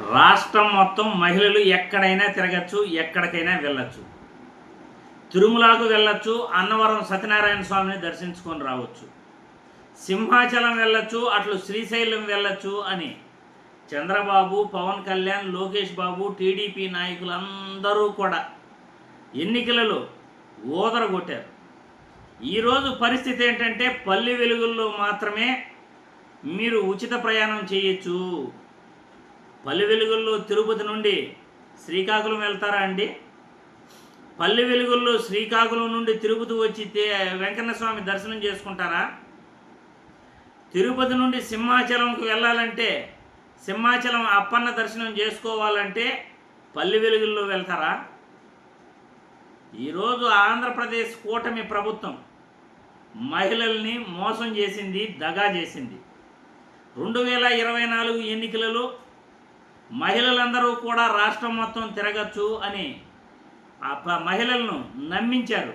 రాష్ట్రం మొత్తం మహిళలు ఎక్కడైనా తిరగచ్చు ఎక్కడికైనా వెళ్ళచ్చు. తిరుమలకు వెళ్ళొచ్చు అన్నవరం సత్యనారాయణ స్వామిని దర్శించుకొని రావచ్చు. సింహాచలం వెళ్ళొచ్చు అట్లు శ్రీశైలం వెళ్ళొచ్చు అని చంద్రబాబు పవన్ కళ్యాణ్ లోకేష్ బాబు టీడీపీ నాయకులందరూ కూడా ఎన్నికలలో ఓదరగొట్టారు ఈరోజు పరిస్థితి ఏంటంటే పల్లి వెలుగుల్లో మాత్రమే మీరు ఉచిత ప్రయాణం చేయొచ్చు. పల్లి వెలుగుల్లో తిరుపతి నుండి శ్రీకాకుళం వెళ్తారా అండి? పల్లి వెలుగుల్లో శ్రీకాకుళం నుండి తిరుపతి వచ్చి వెంకటస్వామి వెంకన్న స్వామి దర్శనం చేసుకుంటారా? తిరుపతి నుండి సింహాచలంకి వెళ్ళాలంటే సింహాచలం అప్పన్న దర్శనం చేసుకోవాలంటే పల్లి వెలుగుల్లో వెళ్తారా? ఈరోజు ఆంధ్రప్రదేశ్ కూటమి ప్రభుత్వం మహిళల్ని మోసం చేసింది దగా చేసింది. రెండు వేల ఇరవై నాలుగు ఎన్నికలలో మహిళలందరూ కూడా రాష్ట్రం మొత్తం తిరగచ్చు అని ఆ ప- మహిళలను నమ్మించారు.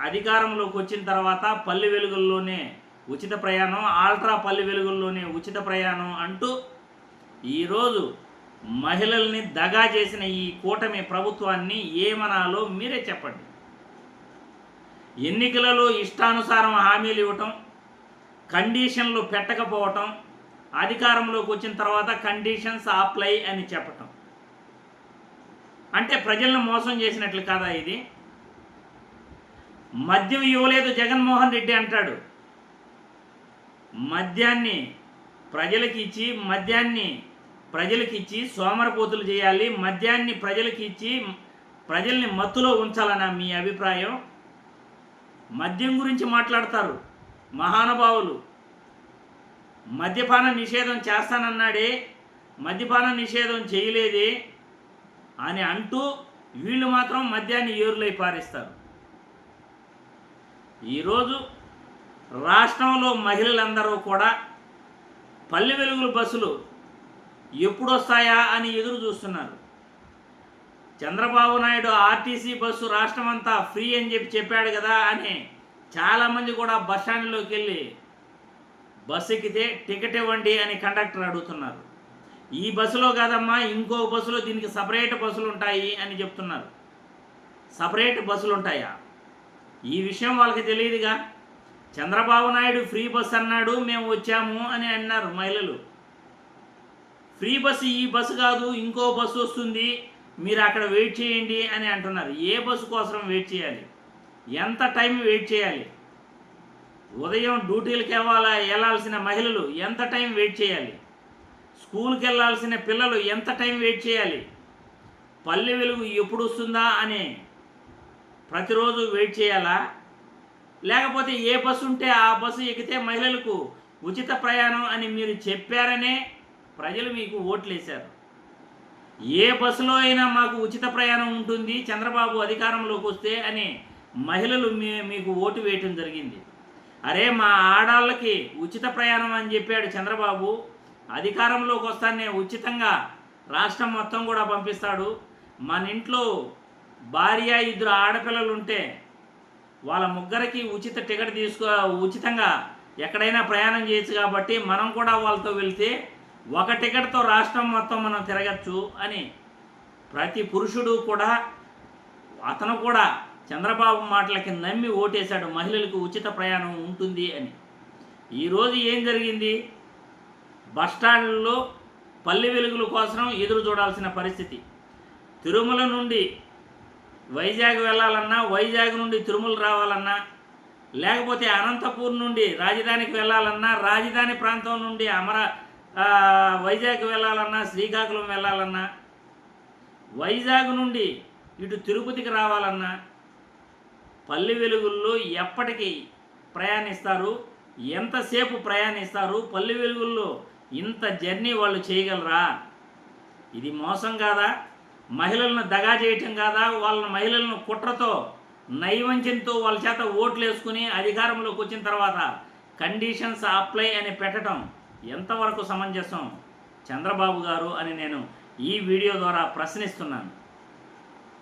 అధికారంలోకి వచ్చిన తర్వాత పల్లె వెలుగుల్లోనే ఉచిత ప్రయాణం ఆల్ట్రా పల్లె వెలుగుల్లోనే ఉచిత ప్రయాణం అంటూ ఈరోజు మహిళల్ని దగా చేసిన ఈ కూటమి ప్రభుత్వాన్ని ఏమనాలో మీరే చెప్పండి. ఎన్నికలలో ఇష్టానుసారం హామీలు ఇవ్వటం కండిషన్లు పెట్టకపోవటం అధికారంలోకి వచ్చిన తర్వాత కండిషన్స్ అప్లై అని చెప్పటం. అంటే ప్రజలను మోసం చేసినట్లు కాదా ఇది? మద్యం ఇవ్వలేదు జగన్మోహన్ రెడ్డి అంటాడు. మద్యాన్ని ప్రజలకి ఇచ్చి మద్యాన్ని ప్రజలకి ఇచ్చి సోమరపోతులు చేయాలి మద్యాన్ని ప్రజలకి ఇచ్చి ప్రజల్ని మత్తులో ఉంచాలనా మీ అభిప్రాయం? మద్యం గురించి మాట్లాడతారు మహానుభావులు. మద్యపాన నిషేధం చేస్తానన్నాడే మద్యపాన నిషేధం చేయలేదే అని అంటూ వీళ్ళు మాత్రం మద్యాన్ని ఏరులై పారిస్తారు. ఈరోజు రాష్ట్రంలో మహిళలందరూ కూడా పల్లె వెలుగుల బస్సులు ఎప్పుడొస్తాయా అని ఎదురు చూస్తున్నారు. చంద్రబాబు నాయుడు ఆర్టీసీ బస్సు రాష్ట్రం అంతా ఫ్రీ అని చెప్పి చెప్పాడు కదా అని చాలామంది కూడా బస్ స్టాండ్లోకి వెళ్ళి బస్సు ఎక్కితే టికెట్ ఇవ్వండి అని కండక్టర్ అడుగుతున్నారు. ఈ బస్సులో కాదమ్మా ఇంకో బస్సులో దీనికి సపరేట్ బస్సులు ఉంటాయి అని చెప్తున్నారు. సపరేట్ బస్సులు ఉంటాయా? ఈ విషయం వాళ్ళకి తెలియదుగా. చంద్రబాబు నాయుడు ఫ్రీ బస్ అన్నాడు మేము వచ్చాము అని అన్నారు మహిళలు. ఫ్రీ బస్సు ఈ బస్సు కాదు ఇంకో బస్సు వస్తుంది మీరు అక్కడ వెయిట్ చేయండి అని అంటున్నారు. ఏ బస్సు కోసం వెయిట్ చేయాలి? ఎంత టైం వెయిట్ చేయాలి? ఉదయం డ్యూటీలకు వెళ్ళాల వెళ్ళాల్సిన మహిళలు ఎంత టైం వెయిట్ చేయాలి? స్కూల్కి వెళ్ళాల్సిన పిల్లలు ఎంత టైం వెయిట్ చేయాలి? పల్లె వెలుగు ఎప్పుడు వస్తుందా అని ప్రతిరోజు వెయిట్ చేయాలా? లేకపోతే ఏ బస్సు ఉంటే ఆ బస్సు ఎక్కితే మహిళలకు ఉచిత ప్రయాణం అని మీరు చెప్పారనే ప్రజలు మీకు ఓట్లేశారు. ఏ బస్సులో అయినా మాకు ఉచిత ప్రయాణం ఉంటుంది చంద్రబాబు అధికారంలోకి వస్తే అని మహిళలు మీ మీకు ఓటు వేయటం జరిగింది. అరే మా ఆడాళ్ళకి ఉచిత ప్రయాణం అని చెప్పాడు చంద్రబాబు. అధికారంలోకి వస్తానే ఉచితంగా రాష్ట్రం మొత్తం కూడా పంపిస్తాడు. మన ఇంట్లో భార్య ఇద్దరు ఆడపిల్లలు ఉంటే వాళ్ళ ముగ్గురికి ఉచిత టికెట్ తీసుకో ఉచితంగా ఎక్కడైనా ప్రయాణం చేయొచ్చు కాబట్టి మనం కూడా వాళ్ళతో వెళ్తే ఒక టికెట్తో రాష్ట్రం మొత్తం మనం తిరగచ్చు అని ప్రతి పురుషుడు కూడా అతను కూడా చంద్రబాబు మాటలకి నమ్మి ఓటేశాడు మహిళలకు ఉచిత ప్రయాణం ఉంటుంది అని. ఈరోజు ఏం జరిగింది? బస్టాండ్లో పల్లె వెలుగుల కోసం ఎదురు చూడాల్సిన పరిస్థితి. తిరుమల నుండి వైజాగ్ వెళ్ళాలన్నా వైజాగ్ నుండి తిరుమల రావాలన్నా లేకపోతే అనంతపూర్ నుండి రాజధానికి వెళ్ళాలన్నా రాజధాని ప్రాంతం నుండి అమర వైజాగ్ వెళ్ళాలన్నా శ్రీకాకుళం వెళ్ళాలన్నా వైజాగ్ నుండి ఇటు తిరుపతికి రావాలన్నా పల్లె వెలుగుల్లో ఎప్పటికీ ప్రయాణిస్తారు? ఎంతసేపు ప్రయాణిస్తారు? పల్లె వెలుగుల్లో ఇంత జర్నీ వాళ్ళు చేయగలరా? ఇది మోసం కాదా? మహిళలను దగా చేయటం కాదా? వాళ్ళ మహిళలను కుట్రతో నైవంచంతో వాళ్ళ చేత ఓట్లు వేసుకుని అధికారంలోకి వచ్చిన తర్వాత కండిషన్స్ అప్లై అని పెట్టడం ఎంతవరకు సమంజసం? చంద్రబాబు గారు అని నేను ఈ వీడియో ద్వారా ప్రశ్నిస్తున్నాను.